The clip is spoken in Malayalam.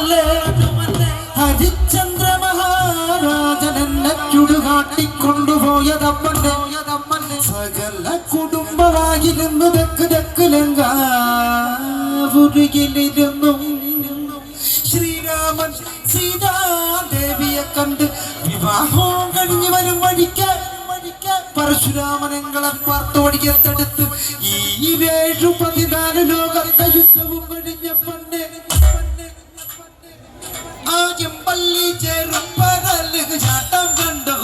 ചന്ദ്രനല്ലേ ഹരിചന്ദ്ര മഹാരാജൻ എന്നെ ചുടുകാട്ടിക്കൊണ്ടുപോയതമ്മന്റെ സകല കുടുംബമായിരുന്നു തെക്ക് തെക്ക് ലങ്കാവുരുകിലിരുന്നും ശ്രീരാമൻ സീതാദേവിയെ കണ്ട് വിവാഹവും കഴിഞ്ഞു വരും വഴിക്ക്. പരശുരാമനങ്ങളെ പാർത്തോടിയത്തെടുത്ത് ഈ വേഴു പതിനാല് ലോക செருப்பரலுக்கு சட்டம் கண்டு